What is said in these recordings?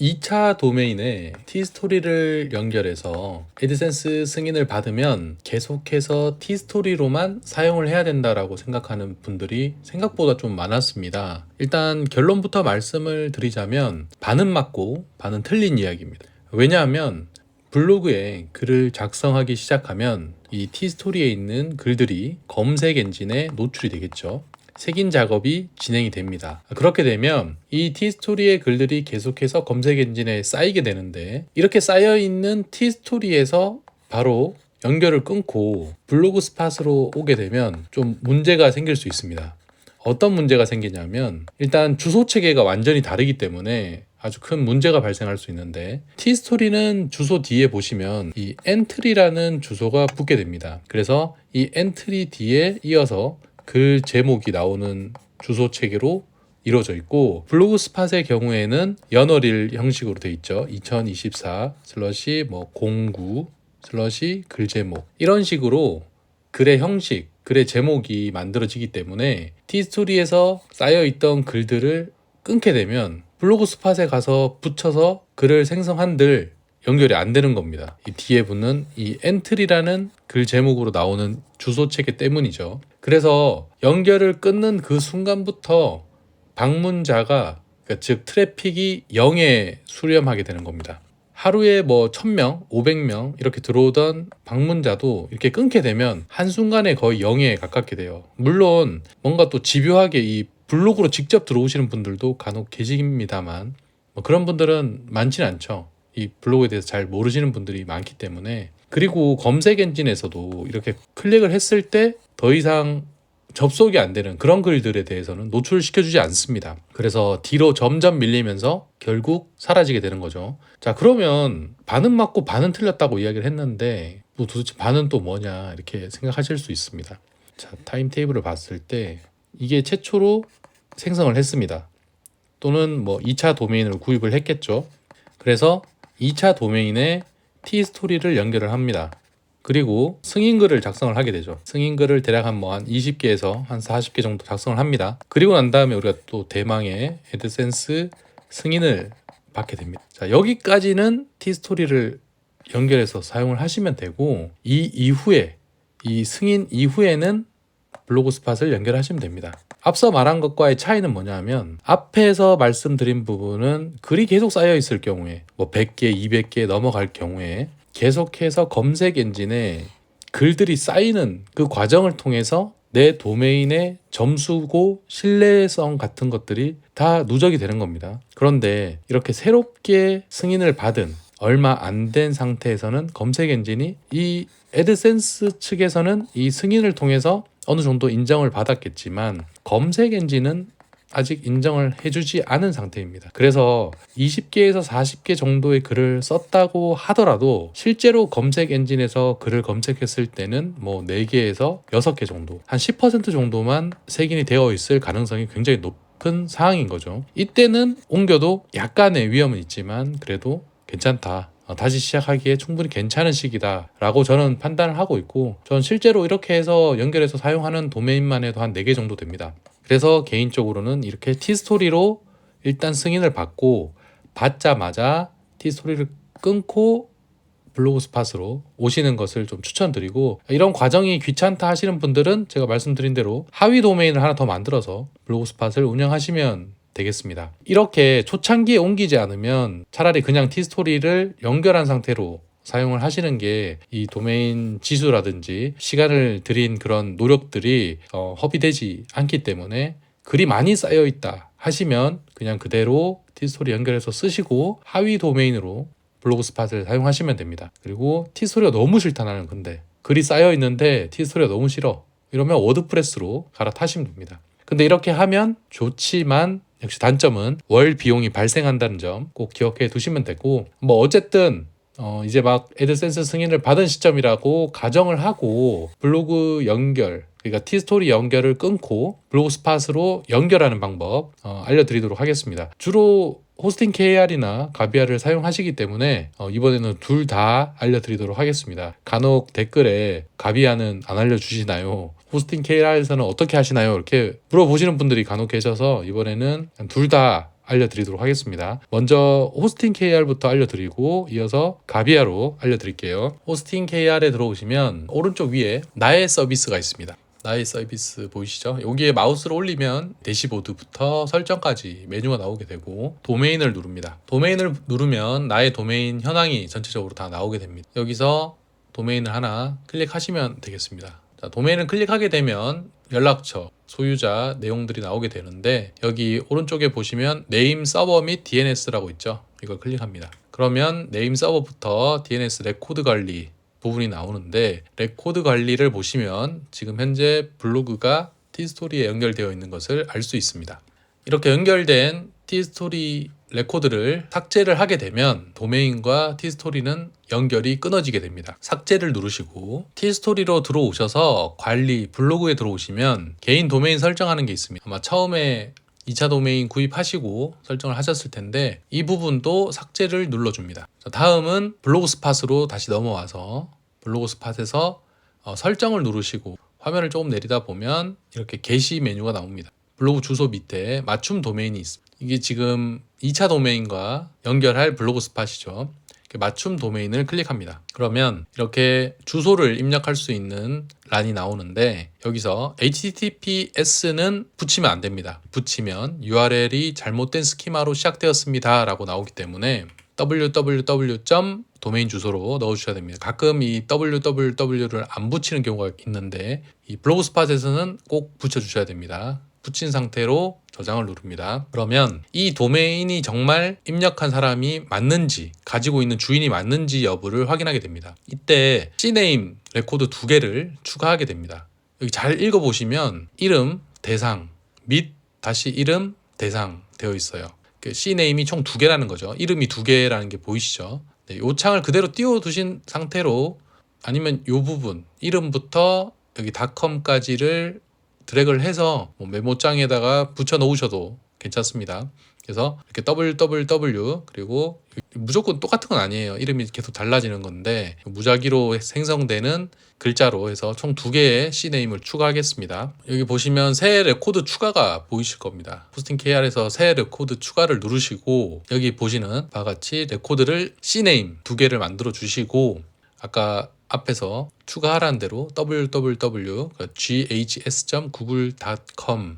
2차 도메인에 T스토리를 연결해서 애드센스 승인을 받으면 계속해서 T스토리로만 사용을 해야 된다라고 생각하는 분들이 생각보다 좀 많았습니다. 일단 결론부터 말씀을 드리자면 반은 맞고 반은 틀린 이야기입니다. 왜냐하면 블로그에 글을 작성하기 시작하면 이 T스토리에 있는 글들이 검색 엔진에 노출이 되겠죠. 색인 작업이 진행이 됩니다. 그렇게 되면 이 T스토리의 글들이 계속해서 검색 엔진에 쌓이게 되는데 이렇게 쌓여 있는 T스토리에서 바로 연결을 끊고 블로그 스팟으로 오게 되면 좀 문제가 생길 수 있습니다. 어떤 문제가 생기냐면 일단 주소 체계가 완전히 다르기 때문에 아주 큰 문제가 발생할 수 있는데 T스토리는 주소 뒤에 보시면 이 엔트리라는 주소가 붙게 됩니다. 그래서 이 엔트리 뒤에 이어서 글 제목이 나오는 주소 체계로 이루어져 있고 블로그 스팟의 경우에는 연월일 형식으로 돼 있죠. 2024 슬러시 뭐09 슬러시 글 제목 이런 식으로 글의 형식, 글의 제목이 만들어지기 때문에 T스토리에서 쌓여 있던 글들을 끊게 되면 블로그 스팟에 가서 붙여서 글을 생성한들 연결이 안 되는 겁니다. 이 뒤에 붙는 이 엔트리라는 글 제목으로 나오는 주소 체계 때문이죠. 그래서 연결을 끊는 그 순간부터 방문자가 그러니까 즉 트래픽이 0에 수렴하게 되는 겁니다. 하루에 뭐 1000명, 500명 이렇게 들어오던 방문자도 이렇게 끊게 되면 한순간에 거의 0에 가깝게 돼요. 물론 뭔가 또 집요하게 이 블로그로 직접 들어오시는 분들도 간혹 계십니다만 뭐 그런 분들은 많지는 않죠. 이 블로그에 대해서 잘 모르시는 분들이 많기 때문에 그리고 검색 엔진에서도 이렇게 클릭을 했을 때 더 이상 접속이 안 되는 그런 글들에 대해서는 노출시켜주지 않습니다. 그래서 뒤로 점점 밀리면서 결국 사라지게 되는 거죠. 자, 그러면 반은 맞고 반은 틀렸다고 이야기를 했는데 뭐 도대체 반은 또 뭐냐 이렇게 생각하실 수 있습니다. 자, 타임 테이블을 봤을 때 이게 최초로 생성을 했습니다. 또는 뭐 2차 도메인을 구입을 했겠죠. 그래서 2차 도메인에 T스토리를 연결을 합니다. 그리고 승인글을 작성을 하게 되죠. 승인글을 대략 한 뭐한 20개에서 한 40개 정도 작성을 합니다. 그리고 난 다음에 우리가 또 대망의 애드센스 승인을 받게 됩니다. 자, 여기까지는 T스토리를 연결해서 사용을 하시면 되고 이 이후에 이 승인 이후에는 블로그 스팟을 연결하시면 됩니다. 앞서 말한 것과의 차이는 뭐냐면 앞에서 말씀드린 부분은 글이 계속 쌓여 있을 경우에 뭐 100개, 200개 넘어갈 경우에 계속해서 검색 엔진에 글들이 쌓이는 그 과정을 통해서 내 도메인의 점수고 신뢰성 같은 것들이 다 누적이 되는 겁니다. 그런데 이렇게 새롭게 승인을 받은 얼마 안 된 상태에서는 검색 엔진이 이 애드센스 측에서는 이 승인을 통해서 어느 정도 인정을 받았겠지만 검색 엔진은 아직 인정을 해주지 않은 상태입니다. 그래서 20개에서 40개 정도의 글을 썼다고 하더라도 실제로 검색 엔진에서 글을 검색했을 때는 뭐 4개에서 6개 정도, 한 10% 정도만 색인이 되어 있을 가능성이 굉장히 높은 상황인 거죠. 이때는 옮겨도 약간의 위험은 있지만 그래도 괜찮다. 어, 다시 시작하기에 충분히 괜찮은 시기다라고 저는 판단을 하고 있고 전 실제로 이렇게 해서 연결해서 사용하는 도메인만 해도 한 4개 정도 됩니다. 그래서 개인적으로는 이렇게 T스토리로 일단 승인을 받고 받자마자 T스토리를 끊고 블로그 스팟으로 오시는 것을 좀 추천드리고 이런 과정이 귀찮다 하시는 분들은 제가 말씀드린 대로 하위 도메인을 하나 더 만들어서 블로그 스팟을 운영하시면 되겠습니다. 이렇게 초창기에 옮기지 않으면 차라리 그냥 T스토리를 연결한 상태로 사용을 하시는 게 이 도메인 지수라든지 시간을 들인 그런 노력들이 어, 허비되지 않기 때문에 글이 많이 쌓여 있다 하시면 그냥 그대로 T스토리 연결해서 쓰시고 하위 도메인으로 블로그 스팟을 사용하시면 됩니다. 그리고 T스토리가 너무 싫다 나는 근데 글이 쌓여 있는데 T스토리가 너무 싫어 이러면 워드프레스로 갈아타시면 됩니다. 근데 이렇게 하면 좋지만 역시 단점은 월 비용이 발생한다는 점 꼭 기억해 두시면 되고 뭐 어쨌든 어 이제 막 애드센스 승인을 받은 시점이라고 가정을 하고 블로그 연결 그러니까 티스토리 연결을 끊고 블로그 스팟으로 연결하는 방법 어, 알려드리도록 하겠습니다. 주로 호스팅 KR이나 가비아를 사용하시기 때문에 어, 이번에는 둘 다 알려드리도록 하겠습니다. 간혹 댓글에 가비아는 안 알려주시나요? 호스팅 KR에서는 어떻게 하시나요? 이렇게 물어보시는 분들이 간혹 계셔서 이번에는 둘다 알려드리도록 하겠습니다. 먼저 호스팅 KR부터 알려드리고 이어서 가비아로 알려드릴게요. 호스팅 KR에 들어오시면 오른쪽 위에 나의 서비스가 있습니다. 나의 서비스 보이시죠? 여기에 마우스를 올리면 대시보드부터 설정까지 메뉴가 나오게 되고 도메인을 누릅니다. 도메인을 누르면 나의 도메인 현황이 전체적으로 다 나오게 됩니다. 여기서 도메인을 하나 클릭하시면 되겠습니다. 자, 도메인을 클릭하게 되면 연락처, 소유자 내용들이 나오게 되는데 여기 오른쪽에 보시면 네임 서버 및 DNS라고 있죠. 이걸 클릭합니다. 그러면 네임 서버부터 DNS 레코드 관리 부분이 나오는데 레코드 관리를 보시면 지금 현재 블로그가 티스토리에 연결되어 있는 것을 알 수 있습니다. 이렇게 연결된 티스토리 레코드를 삭제를 하게 되면 도메인과 티스토리는 연결이 끊어지게 됩니다. 삭제를 누르시고 티스토리로 들어오셔서 관리 블로그에 들어오시면 개인 도메인 설정하는 게 있습니다. 아마 처음에 2차 도메인 구입하시고 설정을 하셨을 텐데 이 부분도 삭제를 눌러줍니다. 자, 다음은 블로그 스팟으로 다시 넘어와서 블로그 스팟에서 어, 설정을 누르시고 화면을 조금 내리다 보면 이렇게 게시 메뉴가 나옵니다. 블로그 주소 밑에 맞춤 도메인이 있습니다. 이게 지금 2차 도메인과 연결할 블로그 스팟이죠. 맞춤 도메인을 클릭합니다. 그러면 이렇게 주소를 입력할 수 있는 란이 나오는데 여기서 HTTPS는 붙이면 안 됩니다. 붙이면 URL이 잘못된 스키마로 시작되었습니다. 라고 나오기 때문에 www. 도메인 주소로 넣어주셔야 됩니다. 가끔 이 www를 안 붙이는 경우가 있는데 이 블로그 스팟에서는 꼭 붙여주셔야 됩니다. 붙인 상태로 저장을 누릅니다. 그러면 이 도메인이 정말 입력한 사람이 맞는지 가지고 있는 주인이 맞는지 여부를 확인하게 됩니다. 이때 C네임 레코드 두 개를 추가하게 됩니다. 여기 잘 읽어보시면 이름, 대상 및 다시 이름, 대상 되어 있어요. 그 C네임이 총 두 개라는 거죠. 이름이 두 개라는 게 보이시죠? 네, 요 창을 그대로 띄워두신 상태로 아니면 요 부분 이름부터 여기 닷컴까지를 드래그를 해서 뭐 메모장에다가 붙여 놓으셔도 괜찮습니다. 그래서 이렇게 www 그리고 무조건 똑같은 건 아니에요. 이름이 계속 달라지는 건데 무작위로 생성되는 글자로 해서 총 두 개의 C네임을 추가하겠습니다. 여기 보시면 새 레코드 추가가 보이실 겁니다. 호스팅 KR에서 새 레코드 추가를 누르시고 여기 보시는 바와 같이 레코드를 C네임 두 개를 만들어 주시고 아까 앞에서 추가하라는 대로 www ghs.google.com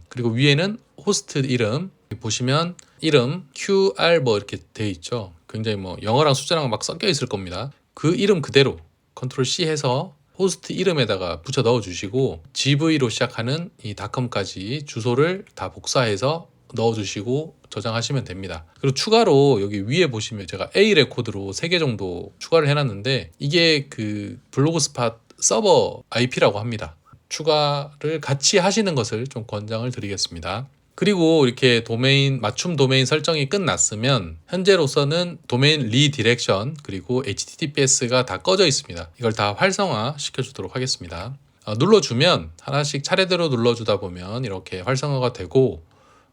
그리고 위에는 호스트 이름 보시면 이름 QR 뭐 이렇게 되어 있죠. 굉장히 뭐 영어랑 숫자랑 막 섞여 있을 겁니다. 그 이름 그대로 컨트롤 C 해서 호스트 이름에다가 붙여 넣어 주시고 gv로 시작하는 이 닷컴까지 주소를 다 복사해서 넣어 주시고 저장하시면 됩니다. 그리고 추가로 여기 위에 보시면 제가 A 레코드로 3개 정도 추가를 해놨는데 이게 그 블로그 스팟 서버 IP라고 합니다. 추가를 같이 하시는 것을 좀 권장을 드리겠습니다. 그리고 이렇게 도메인 맞춤 도메인 설정이 끝났으면 현재로서는 도메인 리디렉션 그리고 HTTPS가 다 꺼져 있습니다. 이걸 다 활성화 시켜주도록 하겠습니다. 어, 눌러주면 하나씩 차례대로 눌러주다 보면 이렇게 활성화가 되고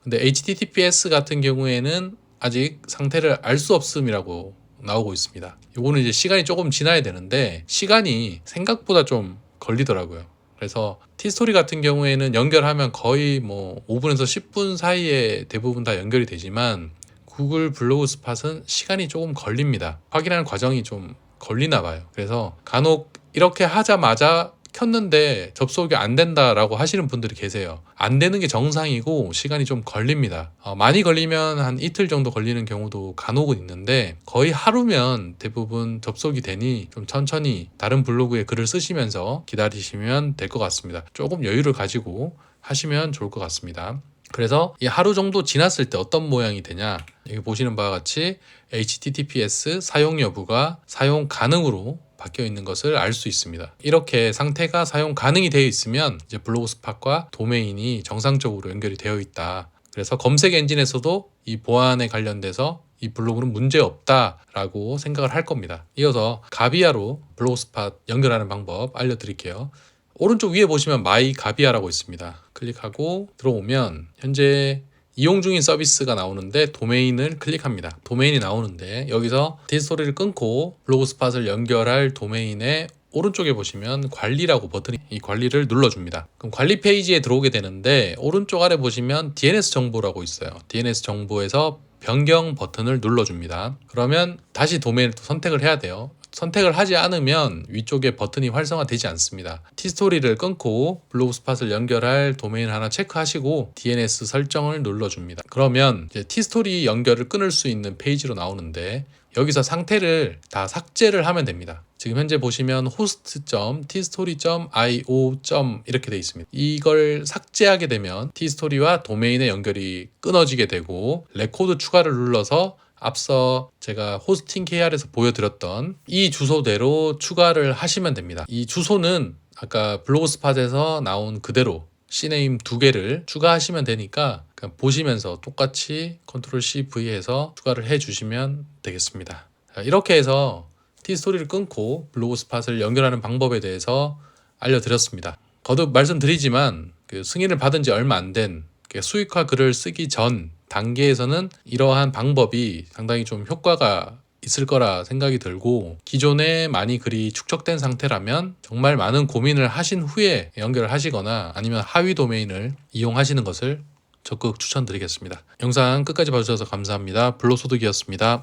근데 HTTPS 같은 경우에는 아직 상태를 알 수 없음이라고 나오고 있습니다. 이거는 이제 시간이 조금 지나야 되는데 시간이 생각보다 좀 걸리더라고요. 그래서 티스토리 같은 경우에는 연결하면 거의 뭐 5분에서 10분 사이에 대부분 다 연결이 되지만 구글 블로그 스팟은 시간이 조금 걸립니다. 확인하는 과정이 좀 걸리나 봐요. 그래서 간혹 이렇게 하자마자 켰는데 접속이 안 된다라고 하시는 분들이 계세요. 안 되는 게 정상이고 시간이 좀 걸립니다. 어, 많이 걸리면 한 이틀 정도 걸리는 경우도 간혹은 있는데 거의 하루면 대부분 접속이 되니 좀 천천히 다른 블로그에 글을 쓰시면서 기다리시면 될 것 같습니다. 조금 여유를 가지고 하시면 좋을 것 같습니다. 그래서 이 하루 정도 지났을 때 어떤 모양이 되냐 여기 보시는 바와 같이 HTTPS 사용 여부가 사용 가능으로 바뀌어 있는 것을 알 수 있습니다. 이렇게 상태가 사용 가능이 되어 있으면 이제 블로그 스팟과 도메인이 정상적으로 연결이 되어 있다. 그래서 검색 엔진에서도 이 보안에 관련돼서 이 블로그는 문제 없다라고 생각을 할 겁니다. 이어서 가비아로 블로그 스팟 연결하는 방법 알려드릴게요. 오른쪽 위에 보시면 마이 가비아라고 있습니다. 클릭하고 들어오면 현재 이용 중인 서비스가 나오는데 도메인을 클릭합니다. 도메인이 나오는데 여기서 디스토리를 끊고 블로그 스팟을 연결할 도메인의 오른쪽에 보시면 관리라고 버튼이 이 관리를 눌러줍니다. 그럼 관리 페이지에 들어오게 되는데 오른쪽 아래 보시면 DNS 정보라고 있어요. DNS 정보에서 변경 버튼을 눌러줍니다. 그러면 다시 도메인을 또 선택을 해야 돼요. 선택을 하지 않으면 위쪽에 버튼이 활성화되지 않습니다. 티스토리를 끊고 블로그 스팟을 연결할 도메인 하나 체크하시고 DNS 설정을 눌러줍니다. 그러면 티스토리 연결을 끊을 수 있는 페이지로 나오는데 여기서 상태를 다 삭제를 하면 됩니다. 지금 현재 보시면 host.tstory.io. 이렇게 돼 있습니다. 이걸 삭제하게 되면 tstory와 도메인의 연결이 끊어지게 되고 레코드 추가를 눌러서 앞서 제가 호스팅 KR에서 보여드렸던 이 주소대로 추가를 하시면 됩니다. 이 주소는 아까 블로그 스팟에서 나온 그대로 C네임 두 개를 추가하시면 되니까 보시면서 똑같이 컨트롤 C V 해서 추가를 해 주시면 되겠습니다. 자, 이렇게 해서 T스토리를 끊고 블로그 스팟을 연결하는 방법에 대해서 알려드렸습니다. 거듭 말씀드리지만 그 승인을 받은 지 얼마 안 된 수익화 글을 쓰기 전 단계에서는 이러한 방법이 상당히 좀 효과가 있을 거라 생각이 들고 기존에 많이 글이 축적된 상태라면 정말 많은 고민을 하신 후에 연결을 하시거나 아니면 하위 도메인을 이용하시는 것을 적극 추천드리겠습니다. 영상 끝까지 봐주셔서 감사합니다. 블로소득이었습니다.